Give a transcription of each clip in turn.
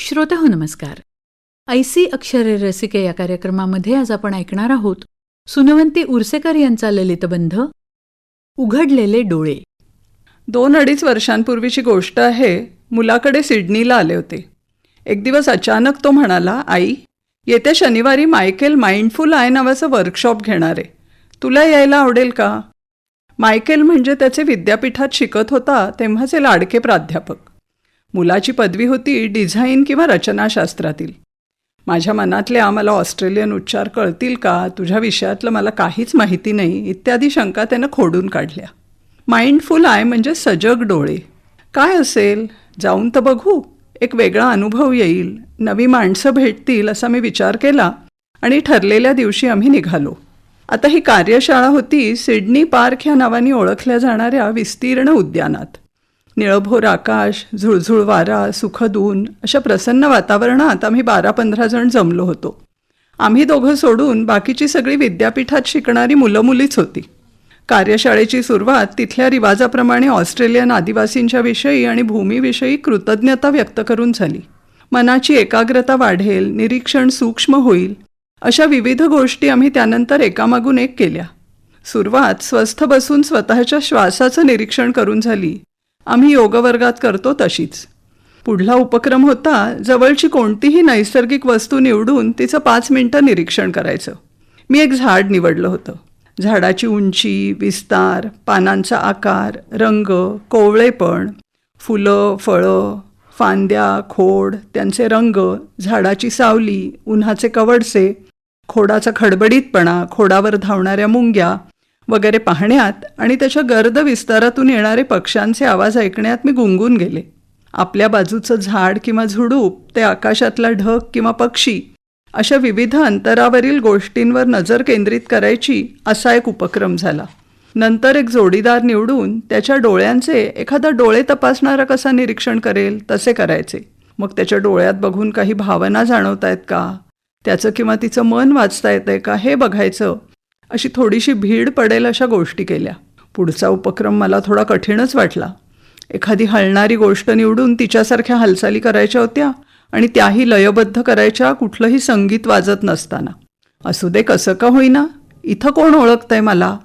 श्रोता हो नमस्कार ऐसी अक्षरे रसिके या कार्यक्रमामध्ये आज आपण ऐकणार आहोत सुनवंती उर्सेकर यांचा ललितबंध उघडलेले डोळे. दोन अडीच वर्षांपूर्वीची गोष्ट आहे मुलाकडे सिडनीला आले होते. एक दिवस अचानक तो म्हणाला आई येत्या शनिवारी मायकेल माइंडफुल आय नावाचं वर्कशॉप घेणार. आहे तुला यायला आवडेल का? मायकेल म्हणजे त्याचे विद्यापीठात शिकत होता तेव्हाचे लाडके प्राध्यापक. मुलाची पदवी होती डिझाईन किंवा रचनाशास्त्रातील. माझ्या मनातल्या आम्हाला ऑस्ट्रेलियन उच्चार कळतील का? तुझ्या विषयातलं मला काहीच माहिती नाही. इत्यादी शंका त्यानं खोडून काढल्या. माइंडफुल आय म्हणजे सजग डोळे. काय असेल? जाऊन तर बघू. एक वेगळा अनुभव येईल. नवी माणसं भेटतील असा मी विचार केला आणि ठरलेल्या दिवशी आम्ही निघालो. आता ही कार्यशाळा होती सिडनी पार्क ह्या नावाने ओळखल्या जाणाऱ्या विस्तीर्ण उद्यानात. निळभोर आकाश झुळझुळ वारा सुखदून अशा प्रसन्न वातावरणात आम्ही बारा पंधरा जण जमलो होतो. आम्ही दोघं सोडून बाकीची सगळी विद्यापीठात शिकणारी मुलं मुलीच होती. कार्यशाळेची सुरुवात तिथल्या रिवाजाप्रमाणे ऑस्ट्रेलियन आदिवासींच्या विषयी आणि भूमीविषयी कृतज्ञता व्यक्त करून झाली. मनाची एकाग्रता वाढेल निरीक्षण सूक्ष्म होईल अशा विविध गोष्टी आम्ही त्यानंतर एकामागून एक केल्या. सुरुवात स्वस्थ बसून स्वतःच्या श्वासाचं निरीक्षण करून झाली. आम्ही योगवर्गात करतो तशीच. पुढला उपक्रम होता जवळची कोणतीही नैसर्गिक वस्तू निवडून तिचं पाच मिनिटं निरीक्षण करायचं. मी एक झाड निवडलं होतं. झाडाची उंची विस्तार पानांचा आकार रंग कोवळेपण फुलं फळं फांद्या खोड त्यांचे रंग झाडाची सावली उन्हाचे कवडसे खोडाचा खडबडीतपणा खोडावर धावणाऱ्या मुंग्या वगैरे पाहण्यात आणि त्याच्या गर्द विस्तारातून येणारे पक्ष्यांचे आवाज ऐकण्यात मी गुंगून गेले. आपल्या बाजूचं झाड किंवा झुडूप ते आकाशातला ढग किंवा पक्षी अशा विविध अंतरावरील गोष्टींवर नजर केंद्रित करायची असा एक उपक्रम झाला. नंतर एक जोडीदार निवडून त्याच्या डोळ्यांचे एखादा डोळे तपासणारा कसा निरीक्षण करेल तसे करायचे. मग त्याच्या डोळ्यात बघून काही भावना जाणवतायत का? त्याचं किंवा तिचं मन वाचता येतंय का हे बघायचं. अशी थोडीशी भीड पडेल अशा गोष्टी केल्या. पुढचा उपक्रम मला थोडा कठीणच वाटला. एखादी हलणारी गोष्ट निवडून तिच्यासारख्या हालचाली करायच्या होत्या आणि त्याही लयबद्ध करायच्या कुठलंही संगीत वाजत नसताना. असू दे कसं का होईना इथं कोण ओळखतंय मला?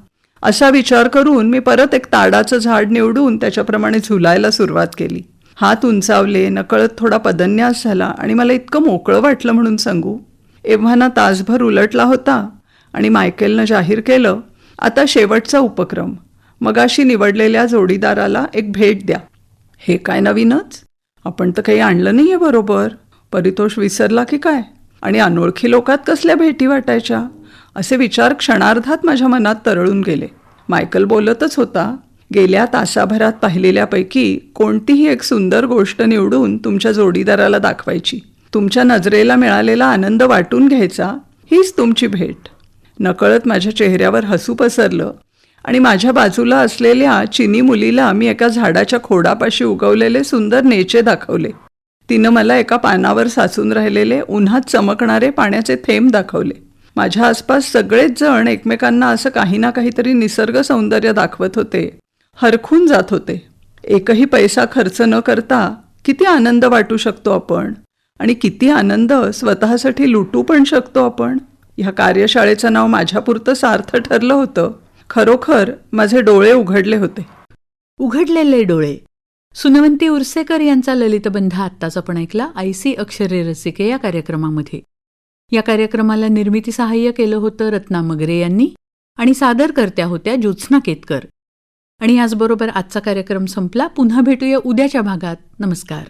असा विचार करून मी परत एक ताडाचं झाड निवडून त्याच्याप्रमाणे झुलायला सुरुवात केली. हात उंचावले नकळत थोडा पदन्यास झाला आणि मला इतकं मोकळं वाटलं म्हणून सांगू. एव्हाना तासभर उलटला होता आणि मायकेलनं जाहीर केलं आता शेवटचा उपक्रम. मगाशी निवडलेल्या जोडीदाराला एक भेट द्या. हे काय नवीनच? आपण तर काही आणलं नाही आहे बरोबर. परितोष विसरला की काय? आणि अनोळखी लोकात कसल्या भेटी वाटायच्या? असे विचार क्षणार्धात माझ्या मनात तरळून गेले. मायकल बोलतच होता गेल्या तासाभरात पाहिलेल्यापैकी कोणतीही एक सुंदर गोष्ट निवडून तुमच्या जोडीदाराला दाखवायची. तुमच्या नजरेला मिळालेला आनंद वाटून घ्यायचा. हीच तुमची भेट. नकळत माझ्या चेहऱ्यावर हसू पसरलं आणि माझ्या बाजूला असलेल्या चिनी मुलीला मी एका झाडाच्या खोडापाशी उगवलेले सुंदर नेचे दाखवले. तिनं मला एका पानावर साचून राहिलेले उन्हात चमकणारे पाण्याचे थेंब दाखवले. माझ्या आसपास सगळेच जण एकमेकांना असं काही ना काहीतरी निसर्ग सौंदर्य दाखवत होते. हरखून जात होते. एकही पैसा खर्च न करता किती आनंद वाटू शकतो आपण? आणि किती आनंद स्वतःसाठी लुटू पण शकतो आपण? ह्या कार्यशाळेचं नाव माझ्यापुरतं सार्थ ठरलं होतं. खरोखर माझे डोळे उघडले होते. उघडलेले डोळे. सुनवंती उर्सेकर यांचा ललितबंध आत्ताच आपण ऐकला आयसी अक्षरे रसिके या कार्यक्रमामध्ये. या कार्यक्रमाला निर्मिती सहाय्य केलं होतं रत्ना मगरे यांनी आणि सादरकर्त्या होत्या ज्योत्स्ना केतकर. आणि याचबरोबर आजचा कार्यक्रम संपला. पुन्हा भेटूया उद्याच्या भागात. नमस्कार.